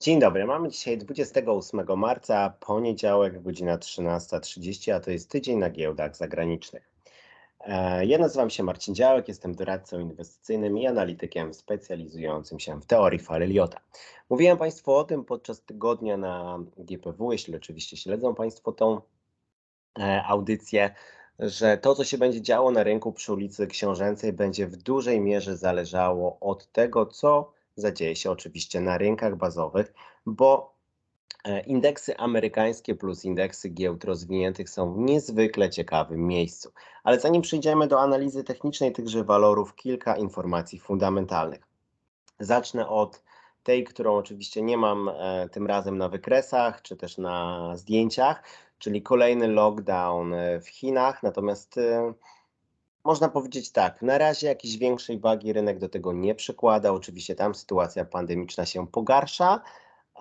Dzień dobry, mamy dzisiaj 28 marca, poniedziałek, godzina 13.30, a to jest tydzień na giełdach zagranicznych. E, ja nazywam się Marcin Działek, jestem doradcą inwestycyjnym i analitykiem specjalizującym się w teorii Fareliota. Mówiłem Państwu o tym podczas tygodnia na GPW, jeśli oczywiście śledzą Państwo tą e, audycję, że to, co się będzie działo na rynku przy ulicy Książęcej, będzie w dużej mierze zależało od tego, co zadzieje się oczywiście na rynkach bazowych, bo e, indeksy amerykańskie plus indeksy giełd rozwiniętych są w niezwykle ciekawym miejscu. Ale zanim przejdziemy do analizy technicznej tychże walorów, kilka informacji fundamentalnych. Zacznę od tej, którą oczywiście nie mam e, tym razem na wykresach czy też na zdjęciach, czyli kolejny lockdown e, w Chinach. Natomiast można powiedzieć tak, na razie jakiejś większej wagi rynek do tego nie przykłada. Oczywiście tam sytuacja pandemiczna się pogarsza,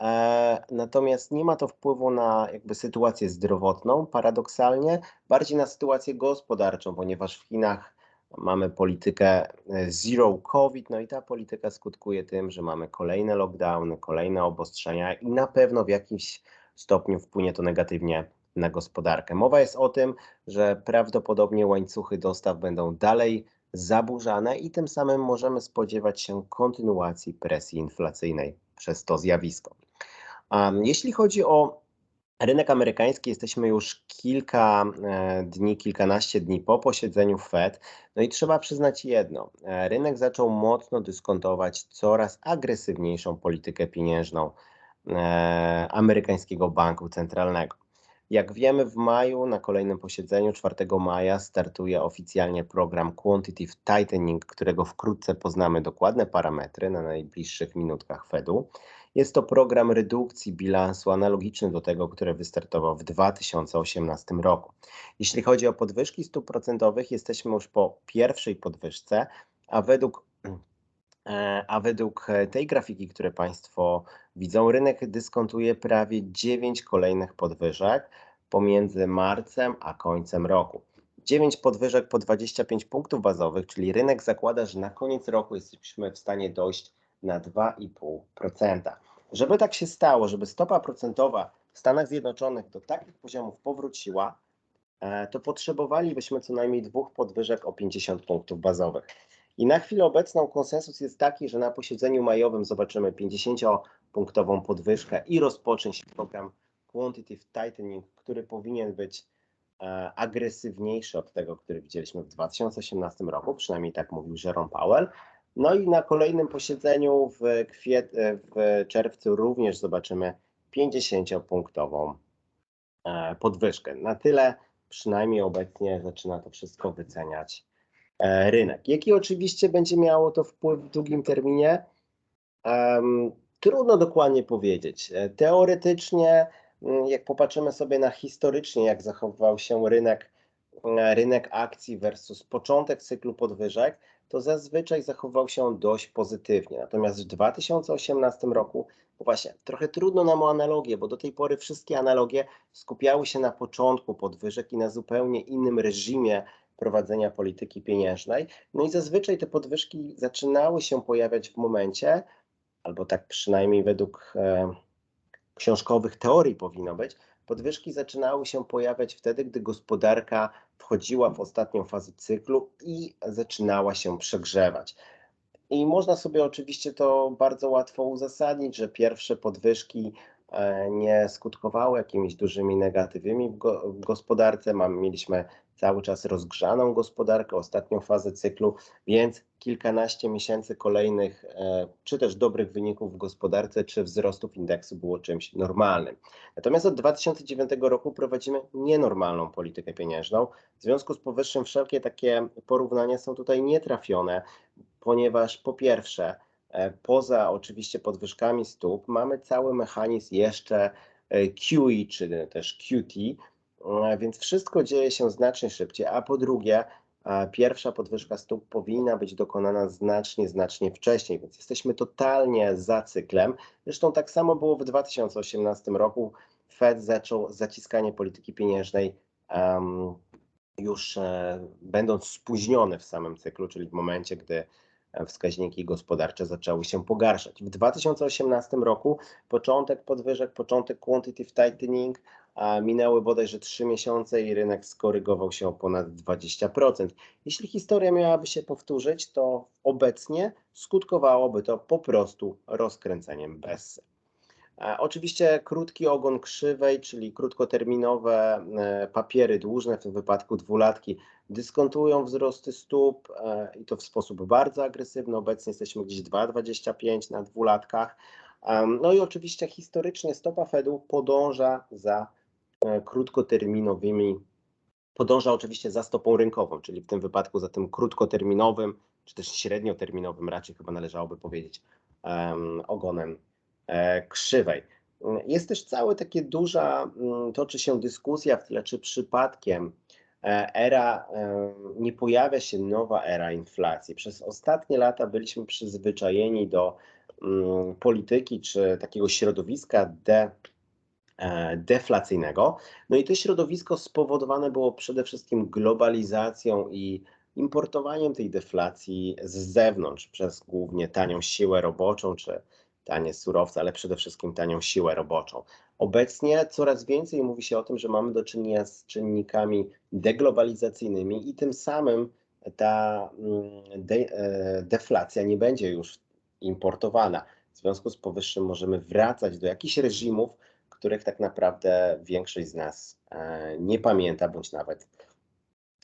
e, natomiast nie ma to wpływu na jakby sytuację zdrowotną, paradoksalnie, bardziej na sytuację gospodarczą, ponieważ w Chinach mamy politykę e, zero COVID, no i ta polityka skutkuje tym, że mamy kolejne lockdowny, kolejne obostrzenia i na pewno w jakimś stopniu wpłynie to negatywnie na gospodarkę. Mowa jest o tym, że prawdopodobnie łańcuchy dostaw będą dalej zaburzane i tym samym możemy spodziewać się kontynuacji presji inflacyjnej przez to zjawisko. Jeśli chodzi o rynek amerykański, jesteśmy już kilka e, dni, kilkanaście dni po posiedzeniu Fed. No i trzeba przyznać jedno: e, rynek zaczął mocno dyskontować coraz agresywniejszą politykę pieniężną e, amerykańskiego banku centralnego. Jak wiemy, w maju na kolejnym posiedzeniu 4 maja startuje oficjalnie program Quantitative Tightening, którego wkrótce poznamy dokładne parametry na najbliższych minutkach Fedu. Jest to program redukcji bilansu analogiczny do tego, który wystartował w 2018 roku. Jeśli chodzi o podwyżki stóp procentowych, jesteśmy już po pierwszej podwyżce, a według a według tej grafiki, które Państwo widzą, rynek dyskontuje prawie 9 kolejnych podwyżek pomiędzy marcem a końcem roku. 9 podwyżek po 25 punktów bazowych, czyli rynek zakłada, że na koniec roku jesteśmy w stanie dojść na 2,5%. Żeby tak się stało, żeby stopa procentowa w Stanach Zjednoczonych do takich poziomów powróciła, e, to potrzebowalibyśmy co najmniej dwóch podwyżek o 50 punktów bazowych. I na chwilę obecną konsensus jest taki, że na posiedzeniu majowym zobaczymy 50-punktową podwyżkę i rozpocznie się program quantitative tightening, który powinien być e, agresywniejszy od tego, który widzieliśmy w 2018 roku, przynajmniej tak mówił Jerome Powell. No i na kolejnym posiedzeniu w, kwiet, w czerwcu również zobaczymy 50-punktową e, podwyżkę. Na tyle przynajmniej obecnie zaczyna to wszystko wyceniać e, rynek. Jaki oczywiście będzie miało to wpływ w długim terminie? Trudno dokładnie powiedzieć. Teoretycznie Mm, jak popatrzymy sobie na historycznie, jak zachowywał się rynek, e, rynek akcji versus początek cyklu podwyżek, to zazwyczaj zachował się dość pozytywnie. Natomiast w 2018 roku, no właśnie, trochę trudno nam o analogię, bo do tej pory wszystkie analogie skupiały się na początku podwyżek i na zupełnie innym reżimie prowadzenia polityki pieniężnej. No i zazwyczaj te podwyżki zaczynały się pojawiać w momencie, albo tak przynajmniej według e, książkowych teorii powinno być, podwyżki zaczynały się pojawiać wtedy, gdy gospodarka wchodziła w ostatnią fazę cyklu i zaczynała się przegrzewać. I można sobie oczywiście to bardzo łatwo uzasadnić, że pierwsze podwyżki e, nie skutkowały jakimiś dużymi negatywami w, go, w gospodarce. Mam, mieliśmy cały czas rozgrzaną gospodarkę, ostatnią fazę cyklu, więc kilkanaście miesięcy kolejnych, e, czy też dobrych wyników w gospodarce, czy wzrostów indeksu było czymś normalnym. Natomiast od 2009 roku prowadzimy nienormalną politykę pieniężną. W związku z powyższym wszelkie takie porównania są tutaj nietrafione, ponieważ po pierwsze, e, poza oczywiście podwyżkami stóp, mamy cały mechanizm jeszcze e, QE, czy też QT, więc wszystko dzieje się znacznie szybciej, a po drugie, pierwsza podwyżka stóp powinna być dokonana znacznie, znacznie wcześniej, więc jesteśmy totalnie za cyklem. Zresztą tak samo było w 2018 roku. Fed zaczął zaciskanie polityki pieniężnej um, już e, będąc spóźniony w samym cyklu, czyli w momencie, gdy wskaźniki gospodarcze zaczęły się pogarszać. W 2018 roku początek podwyżek, początek quantitative tightening, minęły bodajże 3 miesiące i rynek skorygował się o ponad 20%. Jeśli historia miałaby się powtórzyć, to obecnie skutkowałoby to po prostu rozkręceniem Bessy. Oczywiście krótki ogon krzywej, czyli krótkoterminowe e, papiery dłużne, w tym wypadku dwulatki, dyskontują wzrosty stóp e, i to w sposób bardzo agresywny. Obecnie jesteśmy gdzieś 2,25 na dwulatkach. No i oczywiście historycznie stopa Fedu podąża za krótkoterminowymi, podąża oczywiście za stopą rynkową, czyli w tym wypadku za tym krótkoterminowym, czy też średnioterminowym, raczej chyba należałoby powiedzieć, ogonem E, krzywej. Jest też całe takie duża, mm, toczy się dyskusja w tyle, czy przypadkiem e, era, e, nie pojawia się nowa era inflacji. Przez ostatnie lata byliśmy przyzwyczajeni do mm, polityki czy takiego środowiska de, deflacyjnego. No i to środowisko spowodowane było przede wszystkim globalizacją i importowaniem tej deflacji z zewnątrz przez głównie tanią siłę roboczą czy tanie surowce, ale przede wszystkim tanią siłę roboczą. Obecnie coraz więcej mówi się o tym, że mamy do czynienia z czynnikami deglobalizacyjnymi i tym samym ta mm, de, e, deflacja nie będzie już importowana. W związku z powyższym możemy wracać do jakichś reżimów, których tak naprawdę większość z nas e, nie pamięta bądź nawet,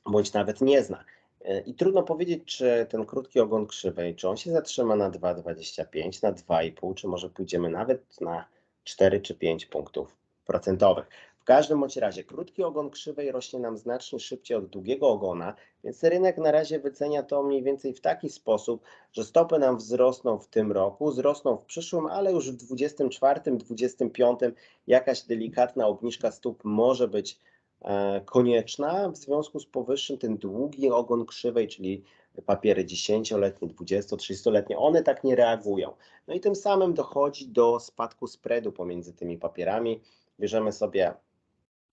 bądź nawet nie zna. E, I trudno powiedzieć, czy ten krótki ogon krzywej, czy on się zatrzyma na 2,25, na 2,5, czy może pójdziemy nawet na 4 czy 5 punktów procentowych. W każdym bądź razie krótki ogon krzywej rośnie nam znacznie szybciej od długiego ogona, więc rynek na razie wycenia to mniej więcej w taki sposób, że stopy nam wzrosną w tym roku, wzrosną w przyszłym, ale już w 24, 25 jakaś delikatna obniżka stóp może być E, konieczna. W związku z powyższym ten długi ogon krzywej, czyli papiery 10-letnie, 20-30-letnie, one tak nie reagują. No i tym samym dochodzi do spadku spreadu pomiędzy tymi papierami. Bierzemy sobie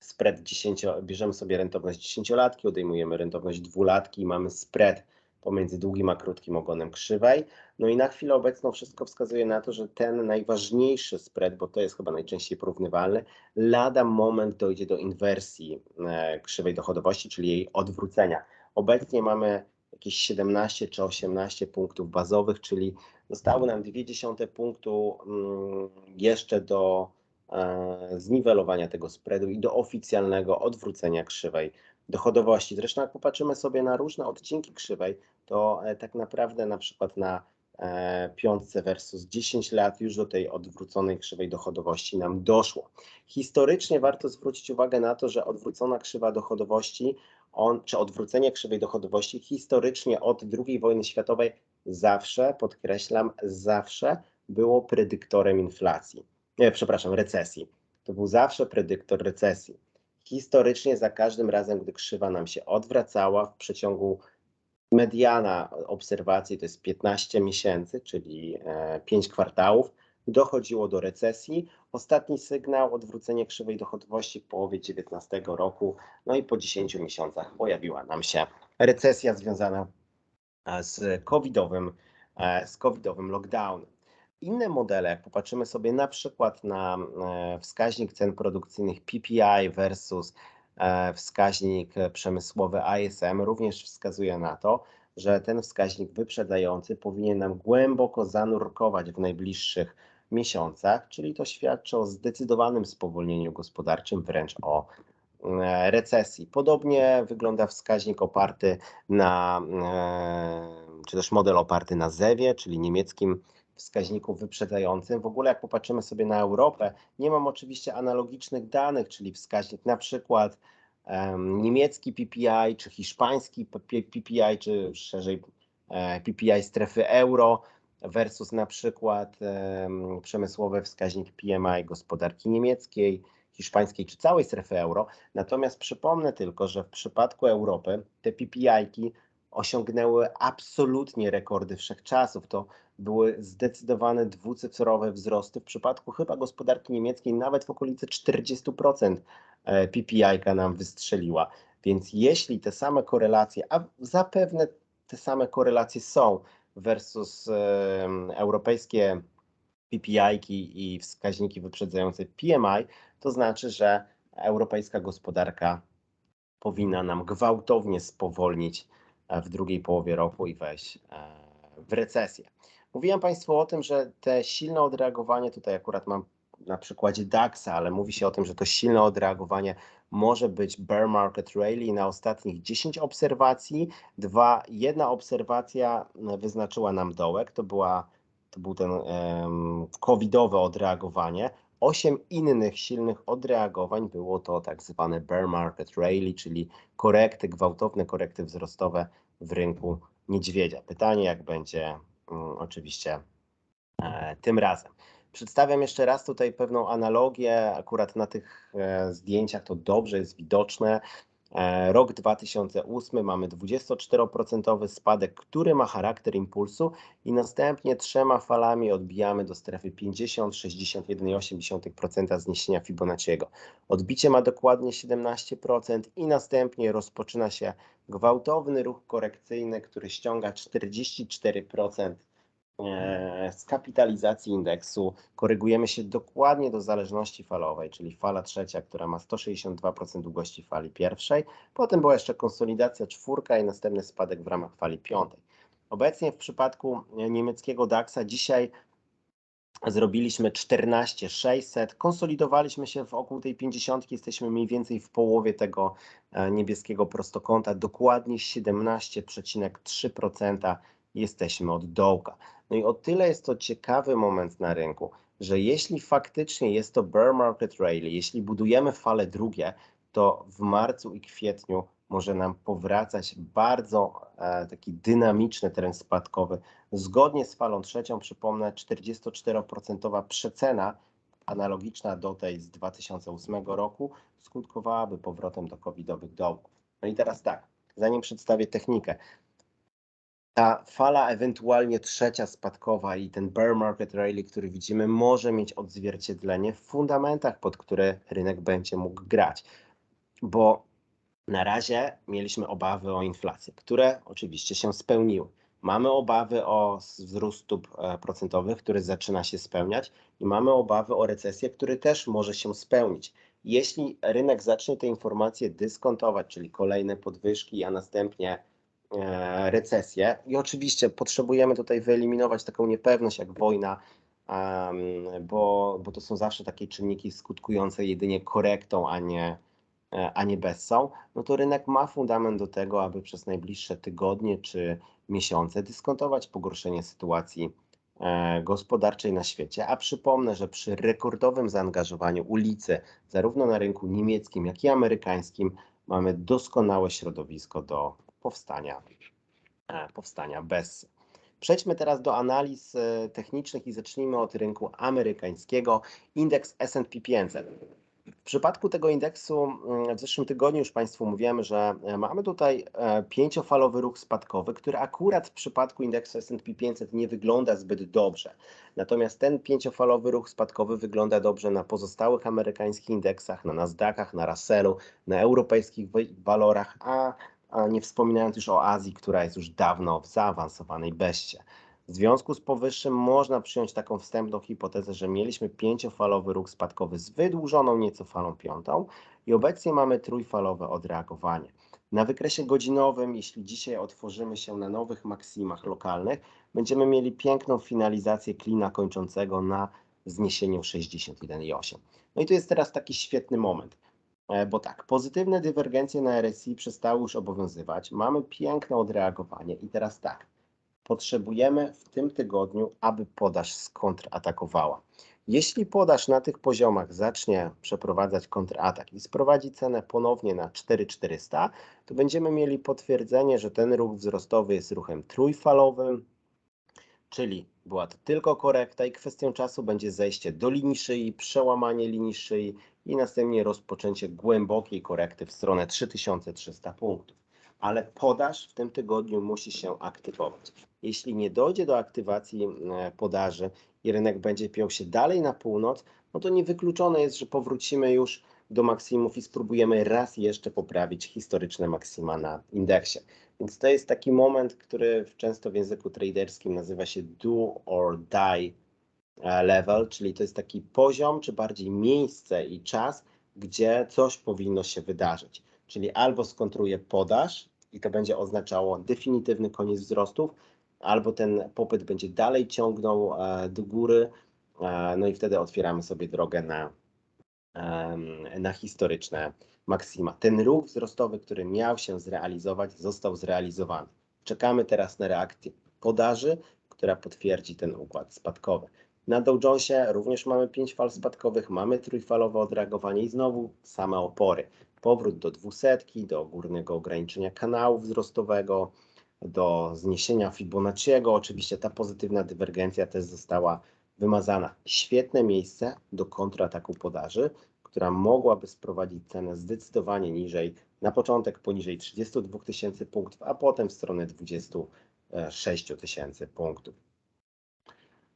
spread 10, bierzemy sobie rentowność 10-latki, odejmujemy rentowność 2-latki i mamy spread pomiędzy długim a krótkim ogonem krzywej. No i na chwilę obecną wszystko wskazuje na to, że ten najważniejszy spread, bo to jest chyba najczęściej porównywalny, lada moment dojdzie do inwersji e, krzywej dochodowości, czyli jej odwrócenia. Obecnie mamy jakieś 17 czy 18 punktów bazowych, czyli zostały nam 0,2 punktu mm, jeszcze do zniwelowania tego spreadu i do oficjalnego odwrócenia krzywej dochodowości. Zresztą jak popatrzymy sobie na różne odcinki krzywej, to e, tak naprawdę na przykład na e, piątce versus 10 lat już do tej odwróconej krzywej dochodowości nam doszło. Historycznie warto zwrócić uwagę na to, że odwrócona krzywa dochodowości, on, czy odwrócenie krzywej dochodowości historycznie od II wojny światowej zawsze, podkreślam, zawsze było predyktorem inflacji. Nie, przepraszam, recesji. To był zawsze predyktor recesji historycznie za każdym razem, gdy krzywa nam się odwracała w przeciągu mediana obserwacji to jest 15 miesięcy, czyli 5 e, kwartałów, dochodziło do recesji. Ostatni sygnał, odwrócenie krzywej dochodowości w połowie 2019 roku, no i po 10 miesiącach pojawiła nam się recesja związana e, z covidowym, e, z covidowym lockdownem. Inne modele, jak popatrzymy sobie na przykład na e, wskaźnik cen produkcyjnych PPI versus e, wskaźnik przemysłowy ISM, również wskazuje na to, że ten wskaźnik wyprzedzający powinien nam głęboko zanurkować w najbliższych miesiącach, czyli to świadczy o zdecydowanym spowolnieniu gospodarczym, wręcz o e, recesji. Podobnie wygląda wskaźnik oparty na, czy też model oparty na Zewie, czyli niemieckim wskaźników wyprzedzającym. W ogóle jak popatrzymy sobie na Europę, nie mam oczywiście analogicznych danych, czyli wskaźnik na przykład um, niemiecki PPI, czy hiszpański PPI, czy szerzej e, PPI strefy euro versus na przykład um, przemysłowy wskaźnik PMI gospodarki niemieckiej, hiszpańskiej czy całej strefy euro. Natomiast przypomnę tylko, że w przypadku Europy te PPI-ki osiągnęły absolutnie rekordy wszechczasów. To były zdecydowane dwucyfrowe wzrosty. W przypadku chyba gospodarki niemieckiej nawet w okolicy 40% e, PPI nam wystrzeliła. Więc jeśli te same korelacje, a zapewne te same korelacje są versus em, europejskie PPI-ki i wskaźniki wyprzedzające PMI, to znaczy, że europejska gospodarka powinna nam gwałtownie spowolnić e, w drugiej połowie roku i wejść e, w recesję. Mówiłem Państwu o tym, że te silne odreagowanie, tutaj akurat mam na przykładzie DAX, ale mówi się o tym, że to silne odreagowanie może być bear market rally na ostatnich 10 obserwacji. Dwa, jedna obserwacja wyznaczyła nam dołek, to, była, to był ten um, covidowe odreagowanie. Osiem innych silnych odreagowań było to tak zwane bear market rally, czyli korekty, gwałtowne korekty wzrostowe w rynku niedźwiedzia. Pytanie, jak będzie um, oczywiście e, tym razem. Przedstawiam jeszcze raz tutaj pewną analogię. Akurat na tych e, zdjęciach to dobrze jest widoczne. E, rok 2008 mamy 24% spadek, który ma charakter impulsu i następnie trzema falami odbijamy do strefy 50, 61,8% zniesienia Fibonacciego. Odbicie ma dokładnie 17% i następnie rozpoczyna się gwałtowny ruch korekcyjny, który ściąga 44% E, z kapitalizacji indeksu korygujemy się dokładnie do zależności falowej, czyli fala trzecia, która ma 162% długości fali pierwszej, potem była jeszcze konsolidacja czwórka i następny spadek w ramach fali piątej. Obecnie w przypadku niemieckiego DAX-a dzisiaj zrobiliśmy 14600, konsolidowaliśmy się wokół tej 50, jesteśmy mniej więcej w połowie tego e, niebieskiego prostokąta, dokładnie 17,3% jesteśmy od dołka. No i o tyle jest to ciekawy moment na rynku, że jeśli faktycznie jest to bear market rally, jeśli budujemy fale drugie, to w marcu i kwietniu może nam powracać bardzo e, taki dynamiczny trend spadkowy. Zgodnie z falą trzecią, przypomnę, 44% przecena analogiczna do tej z 2008 roku skutkowałaby powrotem do covidowych dołków. No i teraz tak, zanim przedstawię technikę, ta fala ewentualnie trzecia spadkowa i ten bear market rally, który widzimy, może mieć odzwierciedlenie w fundamentach, pod które rynek będzie mógł grać. Bo na razie mieliśmy obawy o inflację, które oczywiście się spełniły. Mamy obawy o wzrost stóp e, procentowych, który zaczyna się spełniać, i mamy obawy o recesję, który też może się spełnić. Jeśli rynek zacznie te informacje dyskontować, czyli kolejne podwyżki, a następnie recesję i oczywiście potrzebujemy tutaj wyeliminować taką niepewność jak wojna, bo, bo to są zawsze takie czynniki skutkujące jedynie korektą, a nie, e, a nie bessą, no to rynek ma fundament do tego, aby przez najbliższe tygodnie czy miesiące dyskontować pogorszenie sytuacji e, gospodarczej na świecie. A przypomnę, że przy rekordowym zaangażowaniu ulicy, zarówno na rynku niemieckim, jak i amerykańskim, mamy doskonałe środowisko do powstania, e, powstania bez. Przejdźmy teraz do analiz e, technicznych i zacznijmy od rynku amerykańskiego. Indeks S&P 500. W przypadku tego indeksu mm, w zeszłym tygodniu już Państwu mówiłem, że e, mamy tutaj pięciofalowy ruch spadkowy, który akurat w przypadku indeksu S&P 500 nie wygląda zbyt dobrze. Natomiast ten pięciofalowy ruch spadkowy wygląda dobrze na pozostałych amerykańskich indeksach, na Nasdaqach, na Russellu, na europejskich walorach, a a nie wspominając już o Azji, która jest już dawno w zaawansowanej beście. W związku z powyższym można przyjąć taką wstępną hipotezę, że mieliśmy pięciofalowy ruch spadkowy z wydłużoną nieco falą piątą i obecnie mamy trójfalowe odreagowanie. Na wykresie godzinowym, jeśli dzisiaj otworzymy się na nowych maksimach lokalnych, będziemy mieli piękną finalizację klina kończącego na zniesieniu 61,8. No i to jest teraz taki świetny moment. E, bo tak, pozytywne dywergencje na RSI przestały już obowiązywać. Mamy piękne odreagowanie i teraz tak, potrzebujemy w tym tygodniu, aby podaż skontratakowała. Jeśli podaż na tych poziomach zacznie przeprowadzać kontratak i sprowadzi cenę ponownie na 4400, to będziemy mieli potwierdzenie, że ten ruch wzrostowy jest ruchem trójfalowym, czyli była to tylko korekta i kwestią czasu będzie zejście do linii szyi, przełamanie linii szyi i następnie rozpoczęcie głębokiej korekty w stronę 3300 punktów. Ale podaż w tym tygodniu musi się aktywować. Jeśli nie dojdzie do aktywacji e, podaży i rynek będzie piął się dalej na północ, no to niewykluczone jest, że powrócimy już do maksimów i spróbujemy raz jeszcze poprawić historyczne maksima na indeksie. Więc to jest taki moment, który często w języku traderskim nazywa się do or die level, czyli to jest taki poziom, czy bardziej miejsce i czas, gdzie coś powinno się wydarzyć. Czyli albo skontruje podaż i to będzie oznaczało definitywny koniec wzrostów, albo ten popyt będzie dalej ciągnął e, do góry, e, no i wtedy otwieramy sobie drogę na, na historyczne maksima. Ten ruch wzrostowy, który miał się zrealizować, został zrealizowany. Czekamy teraz na reakcję podaży, która potwierdzi ten układ spadkowy. Na Dow Jonesie również mamy pięć fal spadkowych, mamy trójfalowe odreagowanie i znowu same opory. Powrót do dwusetki, do górnego ograniczenia kanału wzrostowego, do zniesienia Fibonacciego. Oczywiście ta pozytywna dywergencja też została wymazana. Świetne miejsce do kontrataku podaży, która mogłaby sprowadzić cenę zdecydowanie niżej, na początek poniżej 32 tysięcy punktów, a potem w stronę 26 tysięcy punktów.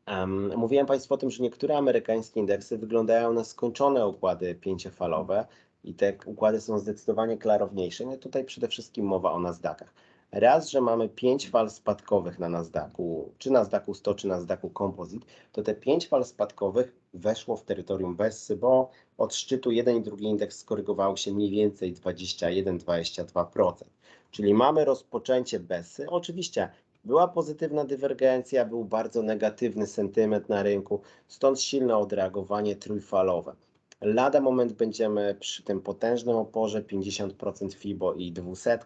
Um, mówiłem Państwu o tym, że niektóre amerykańskie indeksy wyglądają na skończone układy pięciofalowe i te układy są zdecydowanie klarowniejsze. No tutaj przede wszystkim mowa o Nasdaqach. Raz, że mamy pięć fal spadkowych na Nasdaqu, czy Nasdaqu 100, czy Nasdaqu Composite, to te pięć fal spadkowych weszło w terytorium Bessy, bo od szczytu jeden i drugi indeks skorygowały się mniej więcej 21-22%. Czyli mamy rozpoczęcie Bessy. Oczywiście była pozytywna dywergencja, był bardzo negatywny sentyment na rynku, stąd silne odreagowanie trójfalowe. Lada moment będziemy przy tym potężnym oporze 50% FIBO i 200.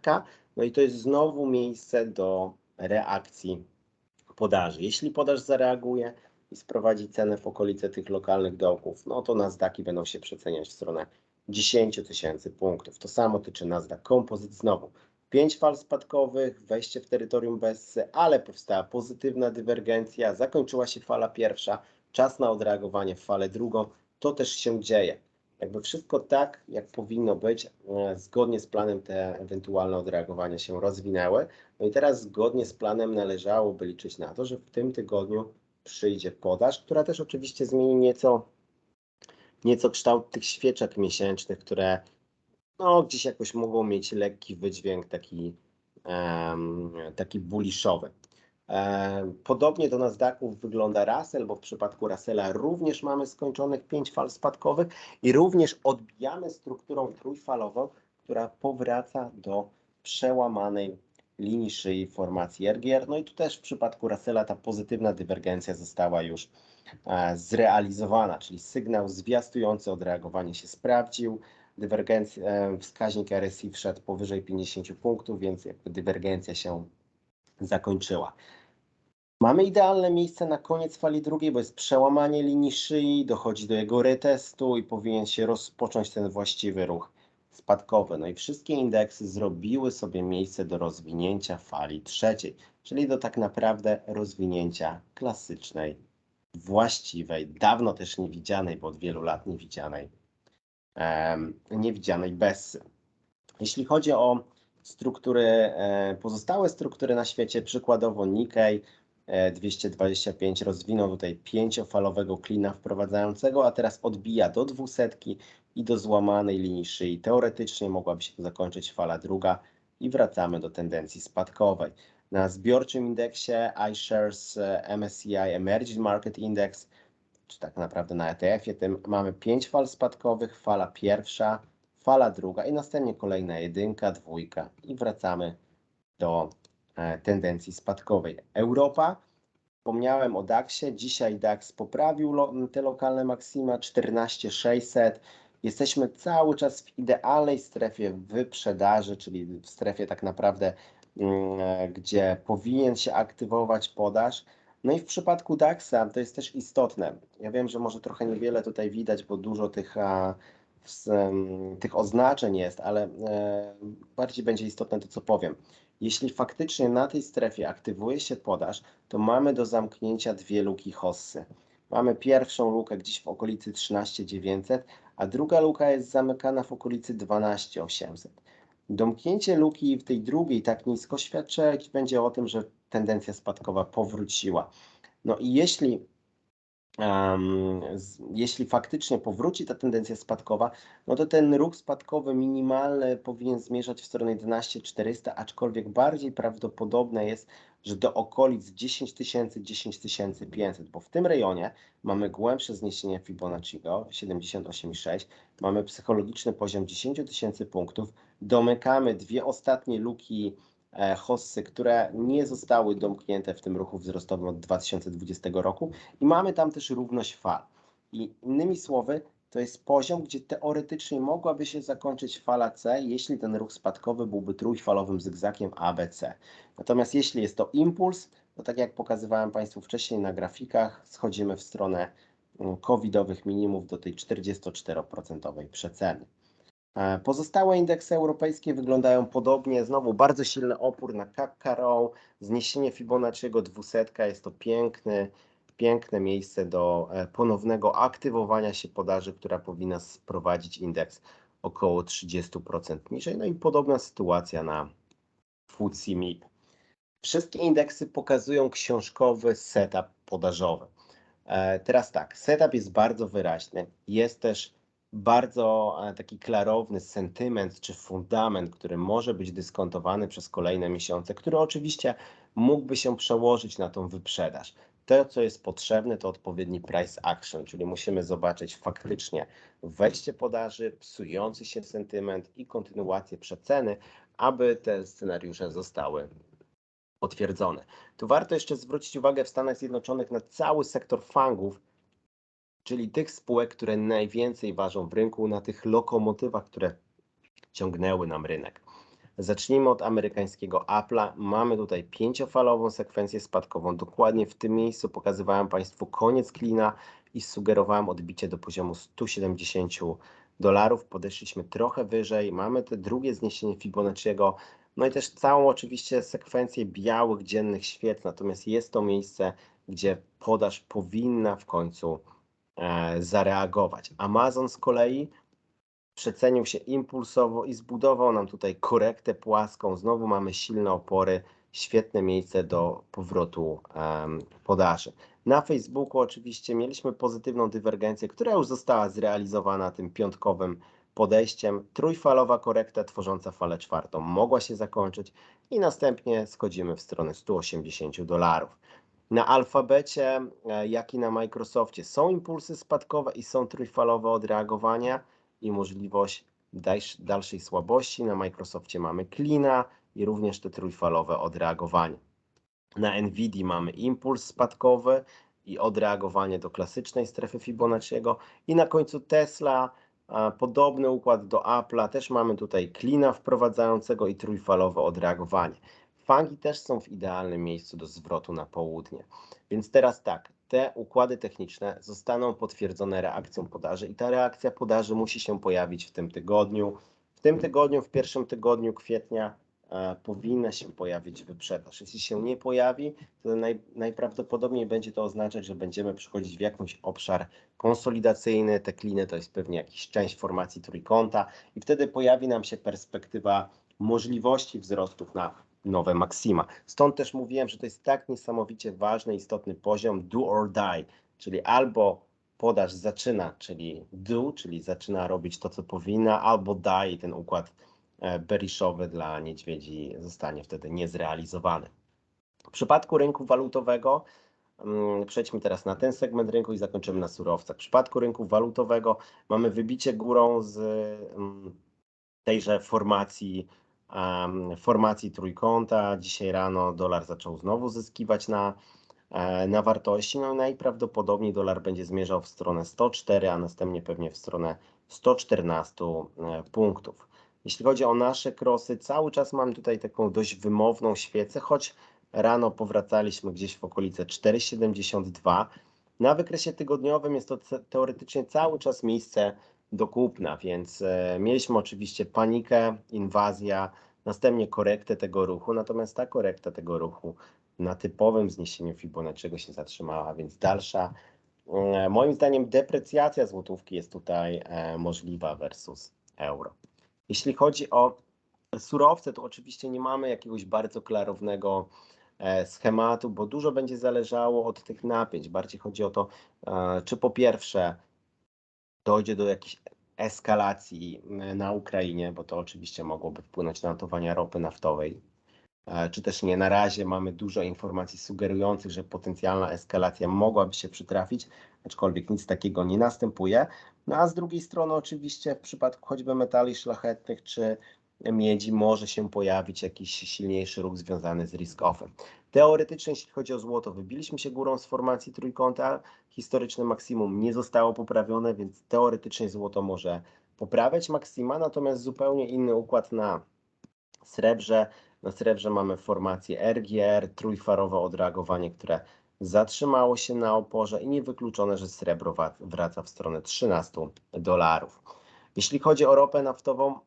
No i to jest znowu miejsce do reakcji podaży. Jeśli podaż zareaguje i sprowadzi cenę w okolice tych lokalnych dołków, no to Nasdaqi będą się przeceniać w stronę 10 tysięcy punktów. To samo tyczy Nasdaq Composite znowu. 5 fal spadkowych, wejście w terytorium Bessy, ale powstała pozytywna dywergencja, zakończyła się fala pierwsza, czas na odreagowanie w falę drugą, to też się dzieje. Jakby wszystko tak, jak powinno być, e, zgodnie z planem te ewentualne odreagowania się rozwinęły. No i teraz zgodnie z planem należałoby liczyć na to, że w tym tygodniu przyjdzie podaż, która też oczywiście zmieni nieco, nieco kształt tych świeczek miesięcznych, które no, gdzieś jakoś mogą mieć lekki wydźwięk taki, um, taki bulliszowy. E, podobnie do Nasdaqów wygląda Russell, bo w przypadku Russella również mamy skończonych pięć fal spadkowych i również odbijamy strukturą trójfalową, która powraca do przełamanej linii szyi formacji RGR. No i tu też w przypadku Russella ta pozytywna dywergencja została już e, zrealizowana, czyli sygnał zwiastujący odreagowanie się sprawdził. Dywergencja, e, wskaźnik RSI wszedł powyżej 50 punktów, więc jakby dywergencja się zakończyła. Mamy idealne miejsce na koniec fali drugiej, bo jest przełamanie linii szyi, dochodzi do jego retestu i powinien się rozpocząć ten właściwy ruch spadkowy. No i wszystkie indeksy zrobiły sobie miejsce do rozwinięcia fali trzeciej, czyli do tak naprawdę rozwinięcia klasycznej, właściwej, dawno też niewidzianej, bo od wielu lat niewidzianej, niewidzianej Bessy. Jeśli chodzi o struktury, e, pozostałe struktury na świecie, przykładowo Nikkei, 225 rozwinął tutaj pięciofalowego klina wprowadzającego, a teraz odbija do dwusetki i do złamanej linii szyi. Teoretycznie mogłaby się zakończyć fala druga i wracamy do tendencji spadkowej. Na zbiorczym indeksie iShares e, MSCI Emerging Market Index, czy tak naprawdę na ETF-ie tym mamy pięć fal spadkowych, fala pierwsza, fala druga i następnie kolejna jedynka, dwójka i wracamy do E, tendencji spadkowej. Europa, wspomniałem o DAX-ie, dzisiaj DAX poprawił lo, te lokalne maksima 14600. Jesteśmy cały czas w idealnej strefie wyprzedaży, czyli w strefie tak naprawdę, mm, e, gdzie powinien się aktywować podaż. No i w przypadku DAX-a to jest też istotne. Ja wiem, że może trochę niewiele tutaj widać, bo dużo tych, a, tych oznaczeń jest, ale e, bardziej będzie istotne to, co powiem. Jeśli faktycznie na tej strefie aktywuje się podaż, to mamy do zamknięcia dwie luki hossy. Mamy pierwszą lukę gdzieś w okolicy 13900, a druga luka jest zamykana w okolicy 12800. Domknięcie luki w tej drugiej tak nisko świadczyć będzie o tym, że tendencja spadkowa powróciła. No i jeśli um, z, jeśli faktycznie powróci ta tendencja spadkowa, no to ten ruch spadkowy minimalny powinien zmierzać w stronę 11400, aczkolwiek bardziej prawdopodobne jest, że do okolic 10 tysięcy, 10 500, bo w tym rejonie mamy głębsze zniesienie Fibonacciego 78,6, mamy psychologiczny poziom 10 tysięcy punktów, domykamy dwie ostatnie luki hossy, które nie zostały domknięte w tym ruchu wzrostowym od 2020 roku i mamy tam też równość fal. I innymi słowy, to jest poziom, gdzie teoretycznie mogłaby się zakończyć fala C, jeśli ten ruch spadkowy byłby trójfalowym zygzakiem ABC. Natomiast jeśli jest to impuls, to tak jak pokazywałem Państwu wcześniej na grafikach, schodzimy w stronę mm, covidowych minimów do tej 44% przeceny. E, pozostałe indeksy europejskie wyglądają podobnie. Znowu bardzo silny opór na Kakarą, zniesienie Fibonacciego 200 jest to piękny, piękne miejsce do e, ponownego aktywowania się podaży, która powinna sprowadzić indeks około 30% niżej. No i podobna sytuacja na FTSE MIP. Wszystkie indeksy pokazują książkowy setup podażowy. E, teraz tak, setup jest bardzo wyraźny. Jest też bardzo e, taki klarowny sentyment czy fundament, który może być dyskontowany przez kolejne miesiące, który oczywiście mógłby się przełożyć na tą wyprzedaż. To, co jest potrzebne, to odpowiedni price action, czyli musimy zobaczyć faktycznie wejście podaży, psujący się sentyment i kontynuację przeceny, aby te scenariusze zostały potwierdzone. Tu warto jeszcze zwrócić uwagę w Stanach Zjednoczonych na cały sektor fangów, czyli tych spółek, które najwięcej ważą w rynku, na tych lokomotywach, które ciągnęły nam rynek. Zacznijmy od amerykańskiego Apple'a. Mamy tutaj pięciofalową sekwencję spadkową. Dokładnie w tym miejscu pokazywałem Państwu koniec klina i sugerowałem odbicie do poziomu 170 dolarów. Podeszliśmy trochę wyżej. Mamy te drugie zniesienie Fibonacciego. No i też całą oczywiście sekwencję białych dziennych świec. Natomiast jest to miejsce, gdzie podaż powinna w końcu zareagować. Amazon z kolei przecenił się impulsowo i zbudował nam tutaj korektę płaską. Znowu mamy silne opory, świetne miejsce do powrotu podaży. Na Facebooku oczywiście mieliśmy pozytywną dywergencję, która już została zrealizowana tym piątkowym podejściem. Trójfalowa korekta tworząca falę czwartą mogła się zakończyć i następnie schodzimy w stronę 180 dolarów. Na alfabecie, e, jak i na Microsoftie są impulsy spadkowe i są trójfalowe odreagowania i możliwość dalszej słabości. Na Microsoftie mamy klina i również te trójfalowe odreagowania. Na Nvidia mamy impuls spadkowy i odreagowanie do klasycznej strefy Fibonacciego i na końcu Tesla podobny układ do Apple'a, też mamy tutaj klina wprowadzającego i trójfalowe odreagowanie. Fangi też są w idealnym miejscu do zwrotu na południe. Więc teraz tak, te układy techniczne zostaną potwierdzone reakcją podaży i ta reakcja podaży musi się pojawić w tym tygodniu. W tym tygodniu, w pierwszym tygodniu kwietnia e, powinna się pojawić wyprzedaż. Jeśli się nie pojawi, to naj, najprawdopodobniej będzie to oznaczać, że będziemy przychodzić w jakąś obszar konsolidacyjny. Te kliny to jest pewnie jakaś część formacji trójkąta i wtedy pojawi nam się perspektywa możliwości wzrostów na nowe maksima. Stąd też mówiłem, że to jest tak niesamowicie ważny, istotny poziom do or die, czyli albo podaż zaczyna, czyli do, czyli zaczyna robić to, co powinna, albo die i ten układ e, beriszowy dla niedźwiedzi zostanie wtedy niezrealizowany. W przypadku rynku walutowego, mm, przejdźmy teraz na ten segment rynku i zakończymy na surowcach. W przypadku rynku walutowego mamy wybicie górą z mm, tejże formacji formacji trójkąta. Dzisiaj rano dolar zaczął znowu zyskiwać na, e, na wartości. No i najprawdopodobniej dolar będzie zmierzał w stronę 104, a następnie pewnie w stronę 114 e, punktów. Jeśli chodzi o nasze krosy, cały czas mamy tutaj taką dość wymowną świecę, choć rano powracaliśmy gdzieś w okolice 4,72. Na wykresie tygodniowym jest to teoretycznie cały czas miejsce do kupna, więc e, mieliśmy oczywiście panikę, inwazja, następnie korektę tego ruchu, natomiast ta korekta tego ruchu na typowym zniesieniu Fibonacciego się zatrzymała, więc dalsza, e, moim zdaniem deprecjacja złotówki jest tutaj e, możliwa versus euro. Jeśli chodzi o surowce, to oczywiście nie mamy jakiegoś bardzo klarownego schematu, bo dużo będzie zależało od tych napięć. Bardziej chodzi o to, czy po pierwsze dojdzie do jakiejś eskalacji m, na Ukrainie, bo to oczywiście mogłoby wpłynąć na notowania ropy naftowej, e, czy też nie. Na razie mamy dużo informacji sugerujących, że potencjalna eskalacja mogłaby się przytrafić, aczkolwiek nic takiego nie następuje. No a z drugiej strony oczywiście w przypadku choćby metali szlachetnych czy miedzi może się pojawić jakiś silniejszy ruch związany z risk-offem. Teoretycznie, jeśli chodzi o złoto, wybiliśmy się górą z formacji trójkąta. Historyczne maksimum nie zostało poprawione, więc teoretycznie złoto może poprawiać maksima, natomiast zupełnie inny układ na srebrze. Na srebrze mamy formację RGR, trójfarowe odreagowanie, które zatrzymało się na oporze i niewykluczone, że srebro wraca w stronę 13 dolarów. Jeśli chodzi o ropę naftową,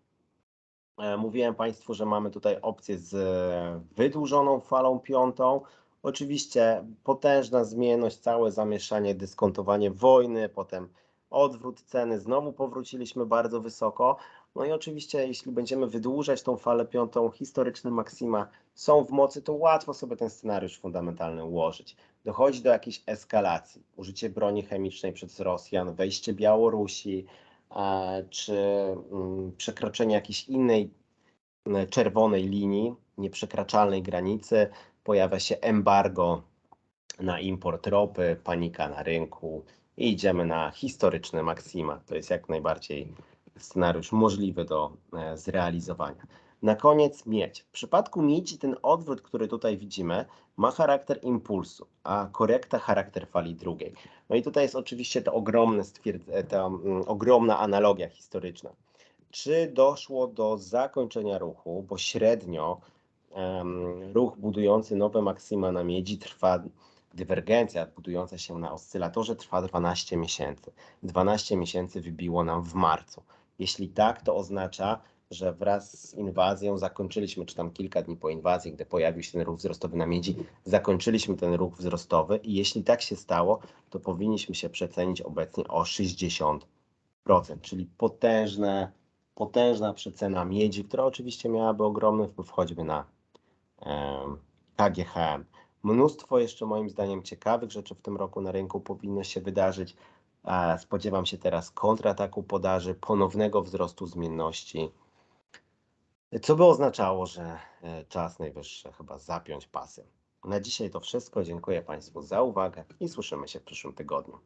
mówiłem Państwu, że mamy tutaj opcję z e, wydłużoną falą piątą. Oczywiście potężna zmienność, całe zamieszanie, dyskontowanie wojny, potem odwrót ceny, znowu powróciliśmy bardzo wysoko. No i oczywiście, jeśli będziemy wydłużać tą falę piątą, historyczne maksima są w mocy, to łatwo sobie ten scenariusz fundamentalny ułożyć. Dochodzi do jakiejś eskalacji, użycie broni chemicznej przez Rosjan, wejście Białorusi, e, czy mm, przekroczenie jakiejś innej m, czerwonej linii, nieprzekraczalnej granicy, pojawia się embargo na import ropy, panika na rynku i idziemy na historyczne maksima. To jest jak najbardziej scenariusz możliwy do e, zrealizowania. Na koniec miedź. W przypadku miedzi ten odwrót, który tutaj widzimy, ma charakter impulsu, a korekta charakter fali drugiej. No i tutaj jest oczywiście to ogromne stwierdz- ta mm, ogromna analogia historyczna. Czy doszło do zakończenia ruchu, bo średnio em, ruch budujący nowe maksima na miedzi trwa, dywergencja budująca się na oscylatorze trwa 12 miesięcy. 12 miesięcy wybiło nam w marcu. Jeśli tak, to oznacza, że wraz z inwazją zakończyliśmy, czy tam kilka dni po inwazji, gdy pojawił się ten ruch wzrostowy na miedzi, zakończyliśmy ten ruch wzrostowy i jeśli tak się stało, to powinniśmy się przecenić obecnie o 60%, czyli potężne, potężna przecena miedzi, która oczywiście miałaby ogromny wpływ choćby na KGHM. Mnóstwo jeszcze moim zdaniem ciekawych rzeczy w tym roku na rynku powinno się wydarzyć. Spodziewam się teraz kontrataku podaży, ponownego wzrostu zmienności, co by oznaczało, że e, czas najwyższy chyba zapiąć pasy. Na dzisiaj to wszystko. Dziękuję Państwu za uwagę i słyszymy się w przyszłym tygodniu.